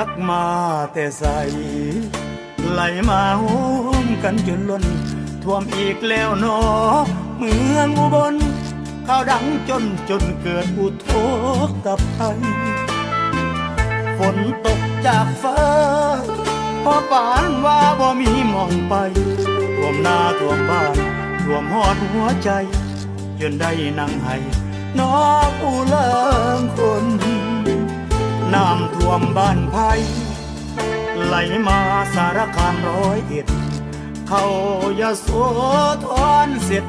จักมาแต่ใสไหลมาโหมกันจนล้นท่วมอีกแล้วหนอเมืองอุบลข่าวดังจนจนเกิดอุทกภัยฝนตกจากฟ้าพอปานว่าบ่มีมองไปท่วมหน้าท่วมบ้านท่วมหอดหัวใจ จนได้นั่งให้นอผู้ มบ้านไผ่ไหลมาสารคามร้อยเอ็ด เขายาโสธรเสร็จ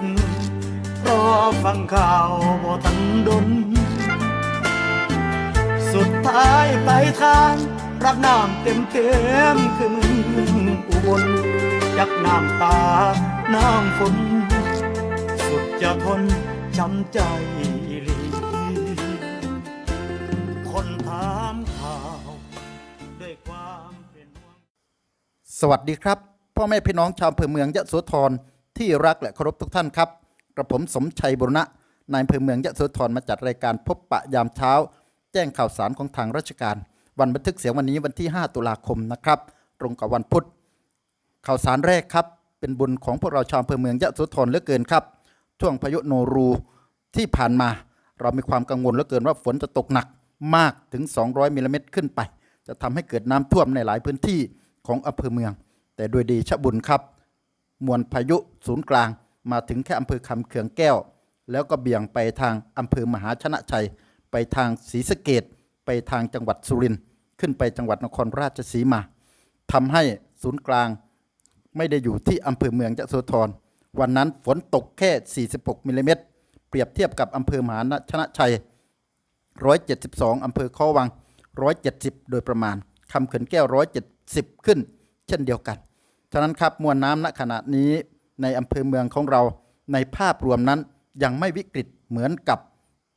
รอฟังข่าวบ่ทันดน สุดท้ายไปลายทางรับน้ำเต็มเต็มๆคือมึงอุบลจักน้ำตา น้ำฝน สุดจะทนช้ำใจ สวัสดีครับ พ่อแม่พี่น้องชาวอำเภอเมืองยะโสธรที่รักและเคารพทุกท่านครับ กระผมสมชัยบุรณะนายอำเภอเมืองยะโสธรมาจัดรายการพบปะยามเช้า แจ้งข่าวสารของทางราชการ วันบันทึกเสียงวันนี้วันที่ 5 ตุลาคมนะครับ ตรงกับวันพุธข่าวสารแรกครับ เป็นบุญของพวกเราชาวอำเภอเมืองยะโสธรเหลือเกินครับ ช่วงพายุโนรูที่ผ่านมา เรามีความกังวลเหลือเกินว่าฝนจะตกหนักมากถึง 200มิลลิเมตรขึ้นไป จะทำให้เกิดน้ำท่วมในหลายพื้นที่ ของอำเภอเมือง แต่โดยดีชะบุญครับ มวลพายุศูนย์กลางมาถึงแค่อำเภอคำเขืองแก้ว แล้วก็เบี่ยงไปทางอำเภอมหาชนะชัย ไปทางศรีสะเกดไปทางจังหวัดสุรินทร์ขึ้นไปจังหวัดนครราชสีมาทำให้ศูนย์กลางไม่ได้อยู่ที่อำเภอเมืองยะโสธรวันนั้นฝนตกแค่ 46มิลลิเมตรเปรียบเทียบกับอำเภอมหาชนะชัย 172 อำเภอข้อวัง 170 โดยประมาณ คำเขื่อนแก้ว170ขึ้น เช่นเดียวกัน ฉะนั้นครับมวลน้ำณขณะนี้ในอำเภอเมืองของเราในภาพรวมนั้นยังไม่วิกฤตเหมือนกับ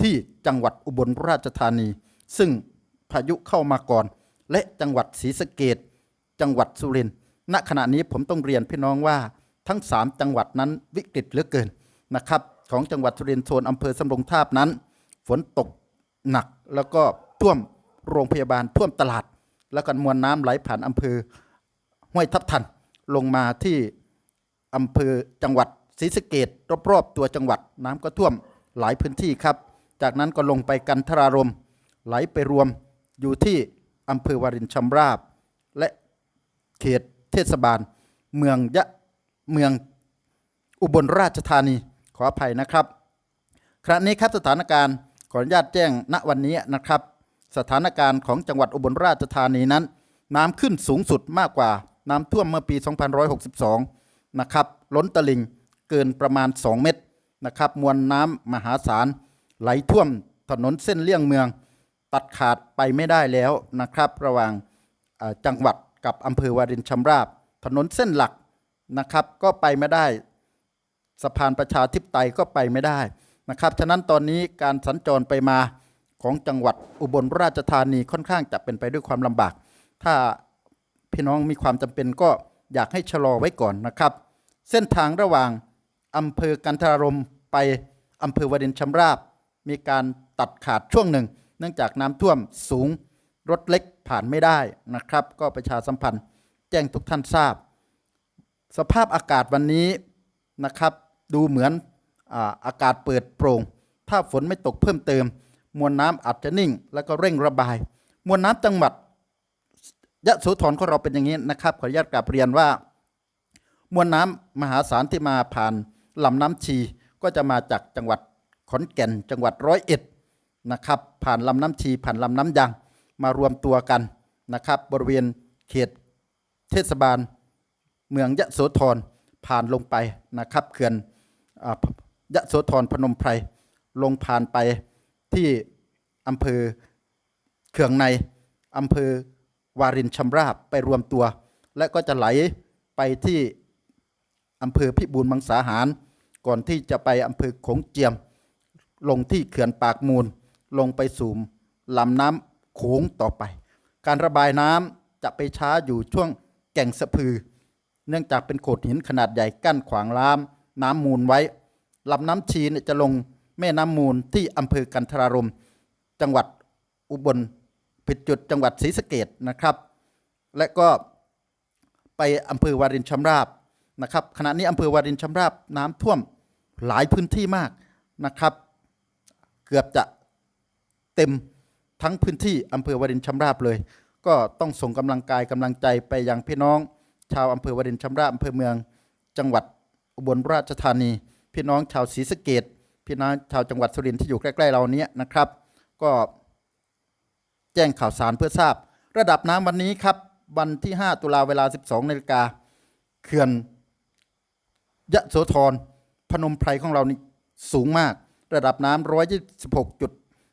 ที่จังหวัดอุบลราชธานี ซึ่งพายุเข้ามาก่อน และจังหวัดศรีสะเกดจังหวัดสุรินทร์ณขณะนี้ผมต้องเรียนพี่น้องว่าทั้ง 3 จังหวัดนั้นวิกฤตเหลือเกินนะครับของจังหวัดสุรินทร์โซนอำเภอสำรงทาบนั้น ฝนตกหนักแล้วก็ท่วมโรงพยาบาลท่วมตลาด แล้วก็มวลน้ำไหลผ่านอำเภอห้วยทับทันลงมาที่อำเภอจังหวัดศรีสะเกดรอบๆตัวจังหวัดน้ำก็ท่วมหลายพื้นที่ครับ จากนั้นก็ลงไปกันทรารมไหลไปรวมอยู่ที่อำเภอวารินชำราบ และเขตเทศบาล เมืองยะเมืองอุบลราชธานีขออภัยนะครับ ครั้นี้ครับสถานการณ์ขออนุญาตแจ้งณวันนี้นะครับ สถานการณ์ของจังหวัดอุบลราชธานีนั้น น้ำขึ้นสูงสุดมากกว่า น้ำท่วมเมื่อปี 2562 นะครับ ล้นตลิ่งเกินประมาณ 2 เมตรนะครับ มวลน้ำมหาศาล ไหลท่วมถนนเส้นเลี่ยงเมือง ตัดขาดไปไม่ได้แล้วนะครับ ระหว่างจังหวัดกับอำเภอวารินชำราบ ถนนเส้นหลักนะครับ ก็ไปไม่ได้สะพานประชาธิปไตยก็ไปไม่ได้นะครับ ฉะนั้นตอนนี้การสัญจรไปมา ของจังหวัดอุบลราชธานีค่อนข้างจะเป็นไปด้วยความลำบาก ถ้าพี่น้องมีความจำเป็นก็อยากให้ชะลอไว้ก่อนนะครับ เส้นทางระหว่างอำเภอกันทารมไปอำเภอวารินชำราบ มีการตัดขาดช่วงหนึ่ง เนื่องจากน้ำท่วมสูงรถเล็กผ่านไม่ได้นะครับ ก็ประชาสัมพันธ์แจ้งทุกท่านทราบ สภาพอากาศวันนี้นะครับ ดูเหมือนอาอากาศเปิดโปร่ง ถ้าฝนไม่ตกเพิ่มเติม มวลน้ำอาจจะนิ่ง แล้วก็เร่งระบาย มวลน้ำจังหวัดยะโสธรของเราเป็นอย่างนี้นะครับ ขออนุญาตกราบเรียนว่า มวลน้ำมหาศาลที่มาผ่านลำน้ำชีก็จะมาจากจังหวัดขอนแก่น จังหวัดร้อยเอ็ดนะครับ ผ่านลำน้ำชีผ่านลำน้ำยังมารวมตัวกันนะครับ บริเวณเขตเทศบาล เมืองยะโสธรผ่านลงไปนะครับเขื่อนอยะโสธรพนมไพรลงผ่านไป ที่อำเภอเขื่องในอำเภอวารินชำราบไปรวมตัว และก็จะไหลไปที่อำเภอพิบูลมังสาหาร ก่อนที่จะไปอำเภอขงเจียม ลงที่เขื่อนปากมูล ลงไปสู่ลำน้ำโขงต่อไป การระบายน้ำจะไปช้าอยู่ช่วงแก่งสะพือ เนื่องจากเป็นโขดหินขนาดใหญ่กั้นขวางล้ามน้ำมูลไว้ลำน้ำชีนจะลง แม่น้ำมูลที่อำเภอกันทรารมจังหวัดอุบลผิดจุดจังหวัดศรีสะเกดนะครับ และก็ไปอำเภอวารินชำราบนะครับ ขณะนี้อำเภอวารินชำราบน้ำท่วมหลายพื้นที่มากนะครับ เกือบจะเต็มทั้งพื้นที่อำเภอวารินชำราบเลย ก็ต้องส่งกำลังกายกำลังใจไปยังพี่น้อง ชาวอำเภอวารินชำราบอำเภอเมือง จังหวัดอุบลราชธานี พี่น้องชาวศรีสะเกด พี่น้องชาวจังหวัดสุรินทร์ที่อยู่ใกล้ๆเราเนี้ยนะครับ ก็แจ้งข่าวสารเพื่อทราบ ระดับน้ำวันนี้ครับวันที่ 5 ตุลาเวลา 12นาฬิกาเขื่อนยะโสธรพนมไพรของเรานี่สูงมาก ระดับน้ำ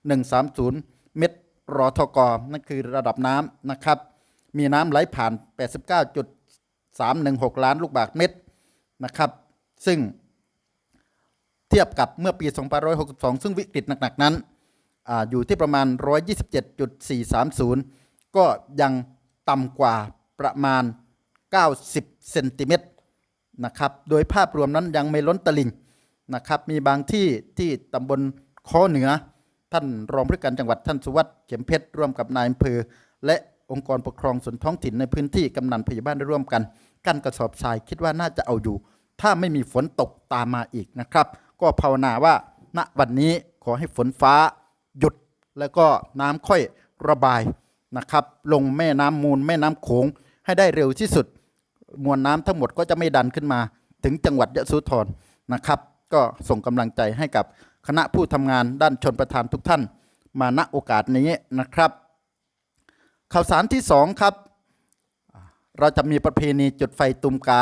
126.130 เมตรรอทกนั่นคือระดับน้ำนะครับ มีน้ำไหลผ่าน 89.316 ล้านลูกบาศก์เมตรนะครับ ซึ่ง เทียบกับเมื่อปี 2562 ซึ่งวิกฤตหนัก ๆ นั้นออยู่ที่ประมาณ 127.430 ก็ยังต่ำกว่าประมาณ 90 เซนติเมตรนะครับ โดยภาพรวมนั้นยังไม่ล้นตลิ่งนะครับ มีบางที่ที่ตำบลค้อเหนือ ท่านรองผู้การจังหวัดท่านสุวัสด์เข็มเพชรร่วมกับนายอำเภอ และองค์กรปกครองส่วนท้องถิ่นในพื้นที่กำนันพยาบาลได้ร่วมกัน กั้นกระสอบทรายคิดว่าน่าจะเอาอยู่ ถ้าไม่มีฝนตกตามมาอีกนะครับ ก็ภาวนาว่าณวันนี้ขอให้ฝนฟ้าหยุดแล้วก็น้ำค่อยระบายนะครับ ลงแม่น้ำมูลแม่น้ำโขงให้ได้เร็วที่สุด มวลน้ำทั้งหมดก็จะไม่ดันขึ้นมา ถึงจังหวัดยะโสธรนะครับ ก็ส่งกำลังใจให้กับคณะผู้ทำงานด้านชนประทานทุกท่าน มาณโอกาสนี้นะครับ ข่าวสารที่สองครับ เราจะมีประเพณีจุดไฟตุมกา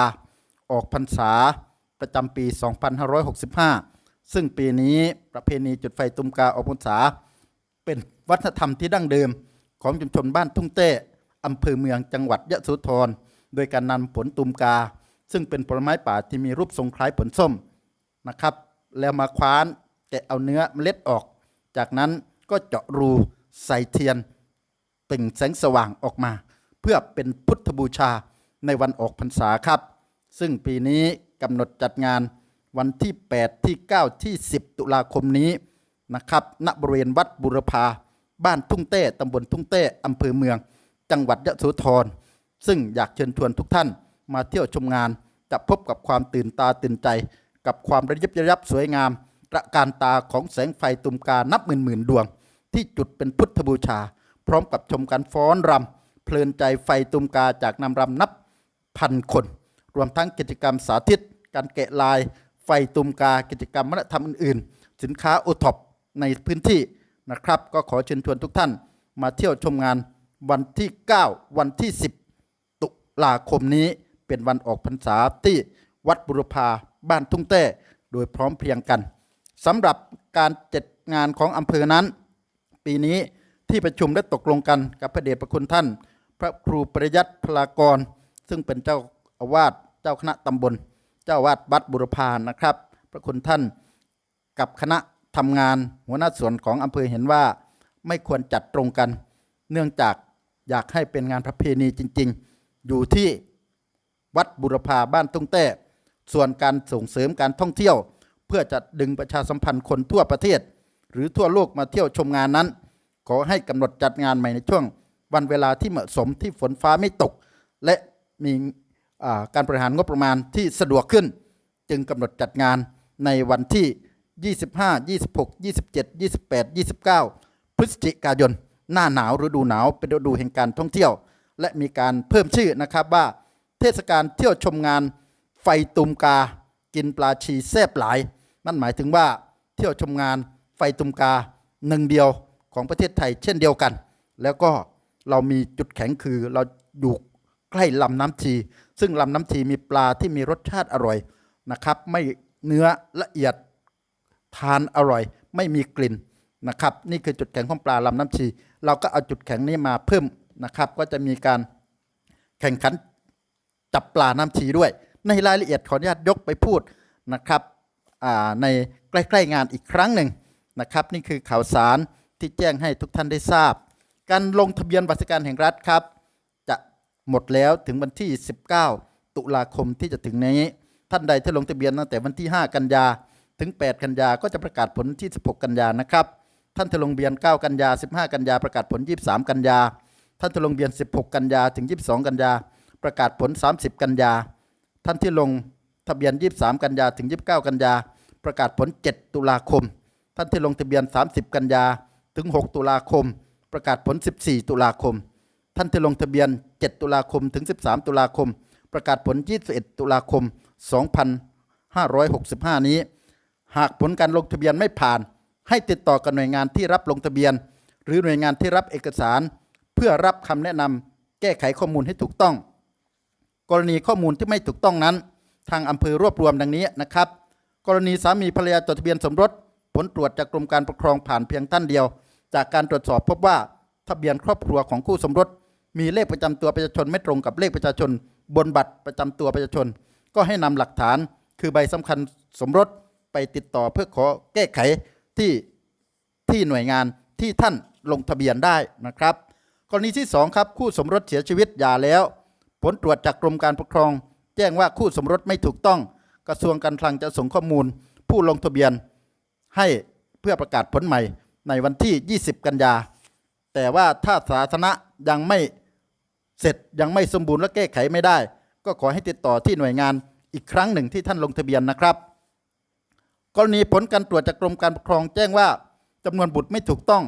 ออกพรรษา ประจำปี 2565 ซึ่งปีนี้ประเพณีจุดไฟตุมกาออกพรรษา เป็นวัฒนธรรมที่ดั้งเดิม ของชุมชนบ้านทุ่งเต้อำเภอเมืองจังหวัดยะโสธรโดยการนำผลตุมกา ซึ่งเป็นผลไม้ป่าที่มีรูปทรงคล้ายผลส้มนะครับ แล้วมาคว้านแกะเอาเนื้อเมล็ดออก จากนั้นก็เจาะรูใส่เทียนเปล่งแสงสว่างออกมา เพื่อเป็นพุทธบูชาในวันออกพรรษาครับ ซึ่งปีนี้ กำหนดจัดงานวันที่ 8 ที่ 9 ที่ 10 ตุลาคมนี้นะครับณบริเวณวัดบุรพา บ้านทุ่งเต้ตำบลทุ่งเต้อำเภอเมือง จังหวัดยะโสธรซึ่งอยากเชิญชวนทุกท่านมาเที่ยวชมงาน จะพบกับความตื่นตาตื่นใจ กับความระยิบระยับสวยงามระการตาของแสงไฟตุมกานับหมื่นหมื่นดวง ที่จุดเป็นพุทธบูชา พร้อมกับชมการฟ้อนรำเพลินใจไฟตุมกาจากนำรำนับพันคน รวมทั้งกิจกรรมสาธิต การแกะลาย ไฟตุมกา กิจกรรมวัฒนธรรมอื่น ๆ สินค้าโอท็อปในพื้นที่นะครับ ก็ขอเชิญชวนทุกท่านมาเที่ยวชมงานวันที่ 9 วันที่ 10 ตุลาคมนี้เป็นวันออกพรรษาที่วัดบุรพาบ้านทุ่งเต้ โดยพร้อมเพรียงกันสำหรับการจัดงานของอำเภอนั้น ปีนี้ที่ประชุมได้ตกลงกันกับพระเดชพระคุณท่าน พระครูปริยัติพลากร ซึ่งเป็นเจ้าอาวาส เจ้าคณะตำบล เจ้าวาสวัดบุรพานะครับ พระคุณท่านกับคณะทำงานหัวหน้าส่วนของอำเภอเห็นว่าไม่ควรจัดตรงกัน เนื่องจากอยากให้เป็นงานประเพณีจริง ๆ อยู่ที่วัดบุรพาบ้านตุ้งเต้ส่วนการส่งเสริมการท่องเที่ยว เพื่อจะดึงประชาสัมพันธ์คนทั่วประเทศ หรือทั่วโลกมาเที่ยวชมงานนั้น ขอให้กำหนดจัดงานใหม่ในช่วงวันเวลาที่เหมาะสมที่ฝนฟ้าไม่ตก และมี การบริหารงบประมาณที่สะดวกขึ้น จึงกำหนดจัดงานในวันที่ 25 26 27 28 29 พฤศจิกายน หน้าหนาวฤดูหนาวเป็นฤดูแห่งการท่องเที่ยว และมีการเพิ่มชื่อนะครับว่า เทศกาลเที่ยวชมงานไฟตุมกา กินปลาชีแซบหลาย นั่นหมายถึงว่าเที่ยวชมงานไฟตุมกาหนึ่งเดียวของประเทศไทยเช่นเดียวกัน แล้วก็เรามีจุดแข็งคือเราอยู่ใกล้ลำน้ำชี ซึ่งลำน้ำชีมีปลาที่มีรสชาติอร่อยนะครับ ไม่เนื้อละเอียดทานอร่อย ไม่มีกลิ่นนะครับ นี่คือจุดแข็งของปลาลำน้ำชี เราก็เอาจุดแข็งนี้มาเพิ่มนะครับ ก็จะมีการแข่งขันจับปลาน้ำชีด้วย ในรายละเอียดขออนุญาตยกไปพูดนะครับในใกล้ๆงานอีกครั้งหนึ่งนะครับ นี่คือข่าวสารที่แจ้งให้ทุกท่านได้ทราบ การลงทะเบียนบัตรการแห่งรัฐครับ หมดแล้วถึงวันที่ 19 ตุลาคมที่จะถึงนี้ ท่านใดที่ลงทะเบียนตั้งแต่วันที่ 5 กันยา ถึง 8 กันยา ก็จะประกาศผลที่ 16 กันยานะครับ ท่านที่ลงทะเบียน 9 กันยา 15 กันยา ประกาศผล 23 กันยา ท่านที่ลงทะเบียน 16 กันยา ถึง 22 กันยา ประกาศผล 30 กันยา ท่านที่ลงทะเบียน 23 กันยา ถึง 29 กันยา ประกาศผล 7 ตุลาคม ท่านที่ลงทะเบียน 30 กันยา ถึง 6 ตุลาคม ประกาศผล 14 ตุลาคม ท่านที่ลงทะเบียน 7 ตุลาคมถึง 13 ตุลาคม ประกาศผล 21 ตุลาคม 2565 นี้ หากผลการลงทะเบียนไม่ผ่าน ให้ติดต่อกับหน่วยงานที่รับลงทะเบียน หรือหน่วยงานที่รับเอกสาร เพื่อรับคำแนะนำแก้ไขข้อมูลให้ถูกต้อง กรณีข้อมูลที่ไม่ถูกต้องนั้น ทางอำเภอรวบรวมดังนี้นะครับ กรณีสามีภรรยาจดทะเบียนสมรส ผลตรวจจากกรมการปกครองผ่านเพียงท่านเดียว จากการตรวจสอบพบว่าทะเบียนครอบครัวของคู่สมรส มีเลขประจำตัวประชาชนไม่ตรงกับเลขประชาชน บนบัตรประจำตัวประชาชน ก็ให้นำหลักฐานคือใบสำคัญสมรสไปติดต่อเพื่อขอแก้ไขที่ที่หน่วยงานที่ท่านลงทะเบียนได้นะครับ กรณีที่ 2 ครับคู่สมรสเสียชีวิตหย่าแล้ว ผลตรวจจากกรมการปกครอง แจ้งว่าคู่สมรสไม่ถูกต้อง กระทรวงการคลังจะส่งข้อมูล ผู้ลงทะเบียนให้เพื่อประกาศผลใหม่ในวันที่ 20 กันยา แต่ว่าถ้าสาธารณะยังไม่ เสร็จยังไม่สมบูรณ์และแก้ไขไม่ได้ ก็ขอให้ติดต่อที่หน่วยงานอีกครั้งหนึ่งที่ท่านลงทะเบียนนะครับ กรณีผลการตรวจจากกรมการปกครองแจ้งว่าจำนวนบุตรไม่ถูกต้อง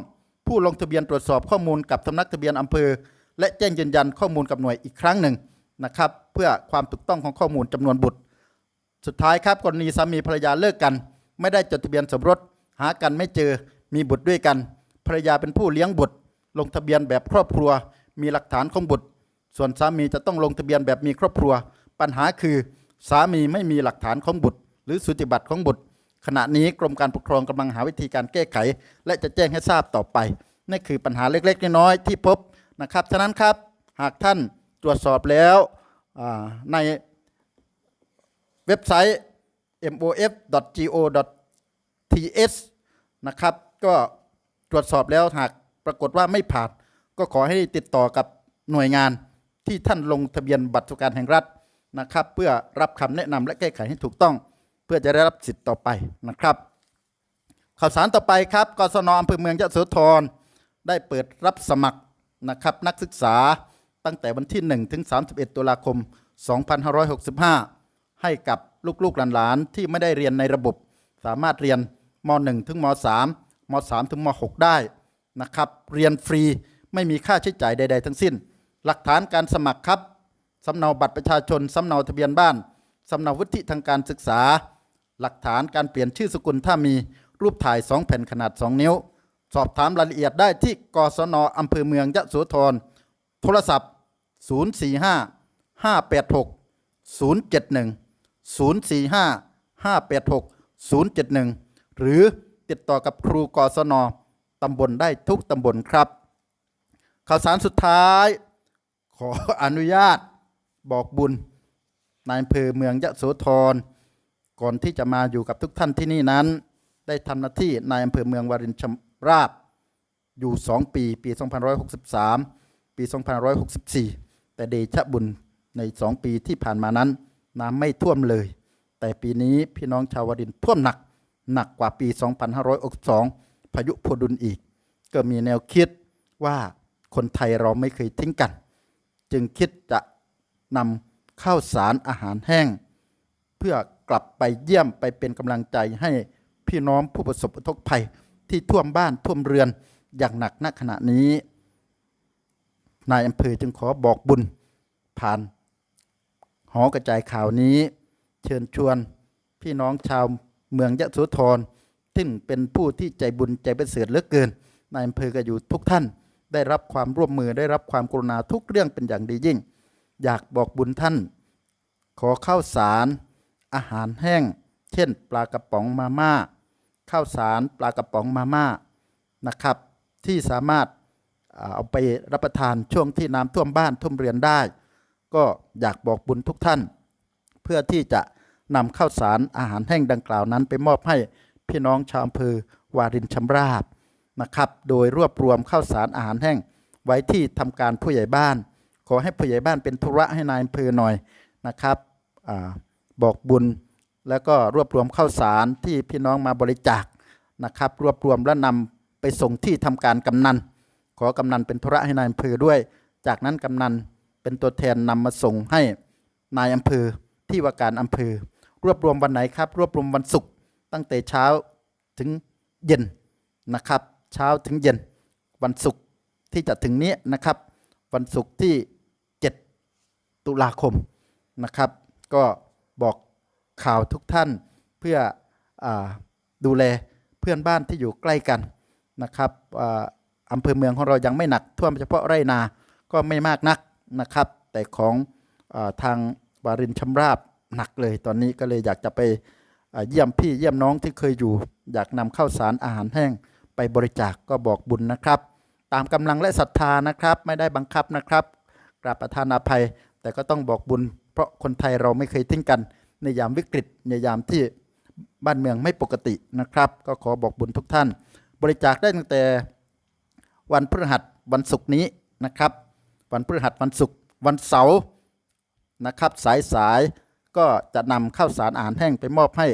ผู้ลงทะเบียนตรวจสอบข้อมูลกับสำนักทะเบียนอำเภอ และแจ้งยืนยันข้อมูลกับหน่วยอีกครั้งหนึ่งนะครับ เพื่อความถูกต้องของข้อมูลจำนวนบุตร สุดท้ายครับกรณีสามีภรรยาเลิกกัน ไม่ได้จดทะเบียนสมรส หากันไม่เจอมีบุตรด้วยกันภรรยาเป็นผู้เลี้ยงบุตร ลงทะเบียนแบบครอบครัว มีหลักฐานของบุตร ส่วนสามีจะต้องลงทะเบียนแบบมีครอบครัว ปัญหาคือสามีไม่มีหลักฐานของบุตร หรือสุติบัตรของบุตร ขณะนี้กรมการปกครองกำลังหาวิธีการแก้ไข และจะแจ้งให้ทราบต่อไปนั่คือปัญหาเล็กๆน้อยๆที่พบนะครับ ฉะนั้นครับหากท่านตรวจสอบแล้วในเว็บไซต์ mof.go.th นะครับ ก็ตรวจสอบแล้วหากปรากฏว่าไม่ผ่าน ก็ขอให้ติดต่อกับหน่วยงาน ที่ท่านลงทะเบียนบัตรสวัสดิการแห่งรัฐนะครับ เพื่อรับคำแนะนำและแก้ไขให้ถูกต้อง เพื่อจะได้รับสิทธิ์ต่อไปนะครับ ข่าวสารต่อไปครับกศนอำเภอเมืองยะโสธรได้เปิดรับสมัครนะครับนักศึกษาตั้งแต่วันที่ 1 ถึง 31 ตุลาคม 2565 ให้กับลูกๆหลานๆที่ไม่ได้เรียนในระบบ สามารถเรียนม .1 ถึงม .3 ม .3 ถึงม .6 ได้นะครับ เรียนฟรีไม่มีค่าใช้จ่ายใด ๆ ทั้งสิ้น หลักฐานการสมัครครับสำเนาบัตรประชาชนสำเนาทะเบียนบ้านสำเนาวุฒิทางการศึกษา หลักฐานการเปลี่ยนชื่อสกุลถ้ามีรูปถ่าย 2 แผ่นขนาด 2 นิ้ว สอบถามรายละเอียดได้ที่กศนอำเภอเมืองยะโสธรโทรศัพท์ 045 586 071 045 586 071 หรือติดต่อกับครูกศนตำบลได้ทุกตำบลครับ ข่าวสารสุดท้าย ขออนุญาตบอกบุญนายอำเภอเมืองยะโสธรก่อนที่จะมาอยู่กับทุกท่านที่นี่นั้น ได้ทำหน้าที่นายอำเภอเมืองวารินชำราบ อยู่ 2 ปี ปี 2563 ปี 2564 แต่เดชะบุญใน 2 ปีที่ผ่านมานั้นน้ำไม่ท่วมเลย แต่ปีนี้พี่น้องชาววารินท่วมหนักหนักกว่าปี 2562 พายุพดุลอีก ก็มีแนวคิดว่าคนไทยเราไม่เคยทิ้งกัน จึงคิดจะนำข้าวสารอาหารแห้ง เพื่อกลับไปเยี่ยมไปเป็นกำลังใจให้พี่น้องผู้ประสบอุทกภัยที่ท่วมบ้านท่วมเรือนอย่างหนักณขณะนี้ นายอำเภอจึงขอบอกบุญผ่านหอกระจายข่าวนี้ เชิญชวนพี่น้องชาวเมืองยะโสธรซึ่งเป็นผู้ที่ใจบุญใจประเสริฐเหลือเกินนายอำเภอก็อยู่ทุกท่าน ได้รับความร่วมมือได้รับความกรุณาทุกเรื่องเป็นอย่างดียิ่ง อยากบอกบุญท่าน ขอข้าวสาร อาหารแห้ง เช่น ปลากระป๋องมาม่าข้าวสารปลากระป๋องมาม่านะครับ ที่สามารถเอาไปรับประทานช่วงที่น้ำท่วมบ้านท่วมเรือนได้ ก็อยากบอกบุญทุกท่าน เพื่อที่จะนำข้าวสารอาหารแห้งดังกล่าวนั้น ไปมอบให้พี่น้องชาวอำเภอวารินชำราบ นะครับ โดยรวบรวมข้าวสารอาหารแห้ง ไว้ที่ทำการผู้ใหญ่บ้าน ขอให้ผู้ใหญ่บ้านเป็นธุระให้นายอำเภอหน่อยนะครับอบอกบุญแล้วก็รวบรวมข้าวสารที่พี่น้องมาบริจาคนะครับ รวบรวมและนไปส่งที่ทำการกำนัน ขอกำนันเป็นธุระให้นายอำเภอด้วย จากนั้นกำนันเป็นตัวแทนนำมาส่งให้นายอำเภอที่ว่าการอำเภอ รวบรวมวันไหนครับ รวบรวมวันศุกร์ตั้งแต่เช้าถึงเย็นนะครับ เช้าถึงเย็น วันศุกร์ที่จะถึงนี้นะครับ วันศุกร์ที่ 7 ตุลาคมนะครับ ก็บอกข่าวทุกท่านเพื่ออดูแลเพื่อนบ้านที่อยู่ใกล้กันนะครับอ่าอำเภอเมืองของเรายังไม่หนักท่วมเฉพาะไรนาก็ไม่มากนักนะครับ แต่ของอทางวารินชำราบหนักเลย ตอนนี้ก็เลยอยากจะไปเยี่ยมพี่เยี่ยมน้องที่เคยอยู่ อยากนำข้าวสารอาหารแห้ง ไปบริจาคกก็บอกบุญนะครับ ตามกำลังและศรัทธานะครับ ไม่ได้บังคับนะครับกราบประทานอภัย แต่ก็ต้องบอกบุญ เพราะคนไทยเราไม่เคยทิ้งกัน ในยามวิกฤตในยามที่บ้านเมืองไม่ปกตินะครับ ก็ขอบอกบุญทุกท่าน บริจาคได้ตั้งแต่วันพฤหัสวันศุกร์นี้นะครับ วันพฤหัสวันศุกร์วันเสาร์นะครับ สายสายๆก็จะนำข้าวสารอาหารแห้งไปมอบให้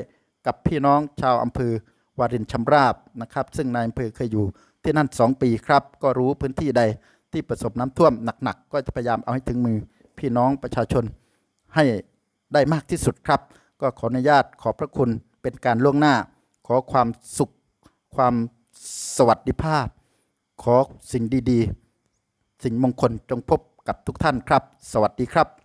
กับพี่น้องชาวอำเภอ วารินชำราบนะครับ ซึ่งนายอำเภอเคยอยู่ที่นั่น 2 ปีครับ ก็รู้พื้นที่ใดที่ประสบน้ำท่วมหนักๆ ก็จะพยายามเอาให้ถึงมือพี่น้องประชาชนให้ได้มากที่สุดครับ ก็ขออนุญาตขอบพระคุณเป็นการล่วงหน้า ขอความสุข ความสวัสดิภาพ ขอสิ่งดีๆ สิ่งมงคลจงพบกับทุกท่านครับ สวัสดีครับ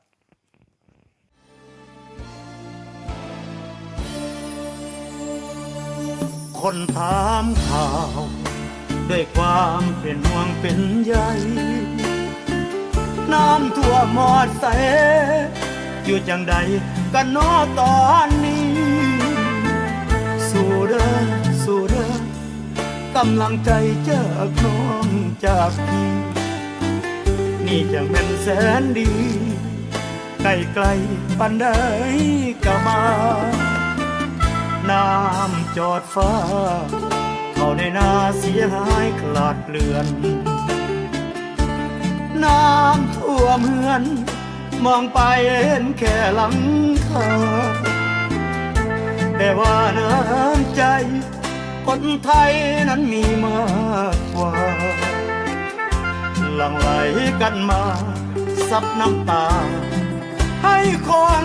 คนถามข่าว ด้วยความเป็นห่วงเป็นใยน้ำทั่วมหมอดใส อยู่จังใดกันนอตอนนี้ สู้เด้อสู้เด้อกำลังใจเจากน้องจากพี่ นี่จังเป็นแสนดี ไกลไกลปันใดก็มา น้ำจอดฟ้า เข้าในนาเสียหายคลาดเลือน น้ำท่วมเหือน มองไปเห็นแค่หลังคาแต่ว่าน้ำใจ คนไทยนั้นมีมากกว่า หลั่งไหลกันมา ซับน้ำตา ให้คน